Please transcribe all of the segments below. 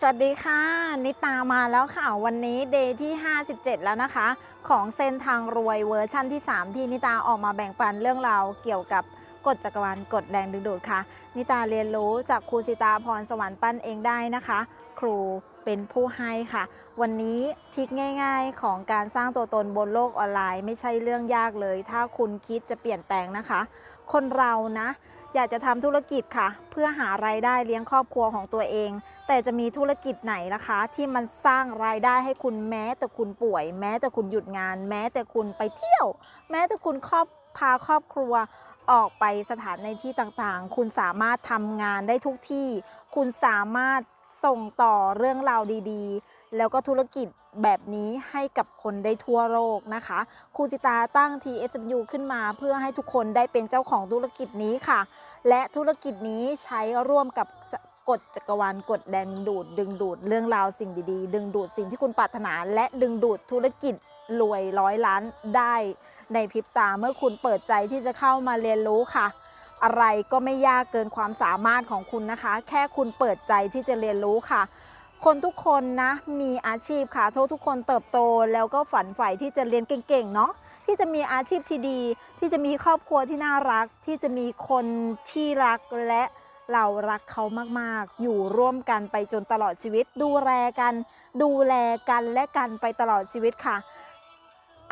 สวัสดีค่ะ นิตามาแล้วค่ะ วันนี้เดย์ที่ 57 แล้วนะคะ ของเส้นทางรวยเวอร์ชั่นที่ 3 ที่นิตาออกมาแบ่งปันเรื่องราวเกี่ยวกับกฎจักรวาลกฎแรงดึงดูดค่ะ นิตาเรียนรู้จากครูสิตาพรสวรรค์ปั้นเองได้นะคะ ครูเป็นผู้ให้ค่ะ วันนี้ทิกง่าย ๆ ของการสร้างตัวตนบนโลกออนไลน์ ไม่ใช่เรื่องยากเลย ถ้าคุณคิดจะเปลี่ยนแปลงนะคะ คนเรานะ อยากจะทำธุรกิจค่ะ เพื่อหารายได้เลี้ยงครอบครัวของตัวเอง แต่จะมีธุรกิจไหนนะคะ ที่มันสร้างรายได้ให้คุณแม้แต่คุณป่วย แม้แต่คุณหยุดงาน แม้แต่คุณไปเที่ยว แม้แต่คุณครอบพาครอบครัวออกไปสถานในที่ต่างๆ คุณสามารถทำงานได้ทุกที่ คุณสามารถส่งต่อเรื่องราวดีๆ แล้วก็ธุรกิจแบบนี้ให้กับคนได้ทั่วโลกนะคะครูจิตาตั้ง TSMU ขึ้นมาเพื่อให้ทุกคนได้เป็นเจ้าของธุรกิจนี้ค่ะ และธุรกิจนี้ใช้ร่วมกับกฎจักรวาลกฎแดงดูด ดึงดูดเรื่องราวสิ่งดีๆ ดึงดูดสิ่งที่คุณปรารถนา และดึงดูดธุรกิจรวยร้อยล้านได้ในพริบตาเมื่อคุณเปิดใจที่จะเข้ามาเรียนรู้ค่ะ อะไรก็ไม่ยากเกินความสามารถของคุณนะคะ แค่คุณเปิดใจที่จะเรียนรู้ค่ะ คนทุกคนนะมีอาชีพค่ะทุกทุกคนเติบโตแล้วก็ฝันใฝ่ที่จะเรียนเก่งๆเนาะที่จะมีอาชีพที่ดี ที่จะมีครอบครัวที่น่ารัก ที่จะมีคนที่รักและเรารักเขามากๆ อยู่ร่วมกันไปจนตลอดชีวิต ดูแลกัน ดูแลกันและกันไปตลอดชีวิตค่ะ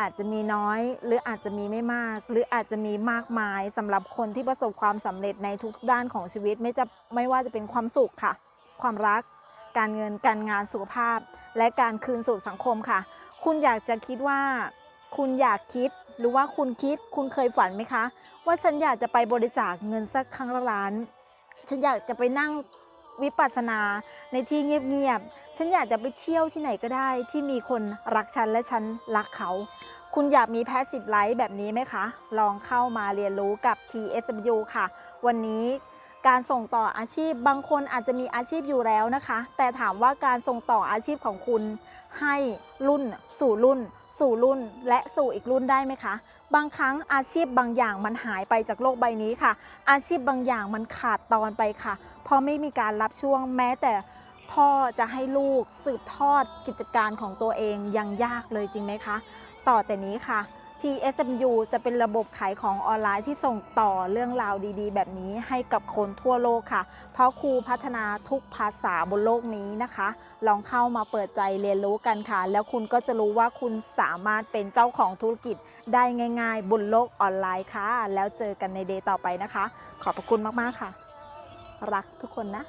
อาจจะมีน้อยหรืออาจจะมีไม่มาก หรืออาจจะมีมากมายสำหรับคนที่ประสบความสำเร็จในทุกด้านของชีวิตไม่จะไม่ว่าจะเป็นความสุขค่ะ ความรัก การเงิน การงานสุขภาพ และการคืนสู่สังคมค่ะ คุณอยากจะคิดว่า คุณอยากคิดหรือว่าคุณคิดคุณเคยฝันไหมคะ ว่าฉันอยากจะไปบริจาคเงินสักครั้งละล้าน ฉันอยากจะไปนั่งวิปัสสนาในที่เงียบๆ ฉันอยากจะไปเที่ยวที่ไหนก็ได้ที่มีคนรักฉันและฉันรักเขา คุณอยากมีแพสซีฟไลฟ์แบบนี้ไหมคะ ลองเข้ามาเรียนรู้กับ TSW ค่ะ วันนี้ การส่งต่ออาชีพ บางคนอาจจะมีอาชีพอยู่แล้วนะคะ แต่ถามว่าการส่งต่ออาชีพของคุณ ให้รุ่น สู่รุ่น สู่รุ่น และสู่อีกรุ่นได้ไหมคะ บางครั้งอาชีพบางอย่างมันหายไปจากโลกใบนี้ค่ะ อาชีพบางอย่างมันขาดตอนไปค่ะ เพราะไม่มีการรับช่วงแม้แต่พ่อจะให้ลูกสืบทอดกิจการของตัวเองยังยากเลยจริงไหมคะ ต่อแต่นี้ค่ะ TSMU จะเป็นระบบขายของออนไลน์ที่ส่งต่อเรื่องราวดีๆ แบบนี้ให้กับคนทั่วโลกค่ะ เพราะครูพัฒนาทุกภาษาบนโลกนี้นะคะ ลองเข้ามาเปิดใจเรียนรู้กันค่ะ แล้วคุณก็จะรู้ว่าคุณสามารถเป็นเจ้าของธุรกิจได้ง่าย ๆ บนโลกออนไลน์ค่ะ แล้วเจอกันในเดย์ต่อไปนะคะ ขอบพระคุณมากๆค่ะ รักทุกคนนะ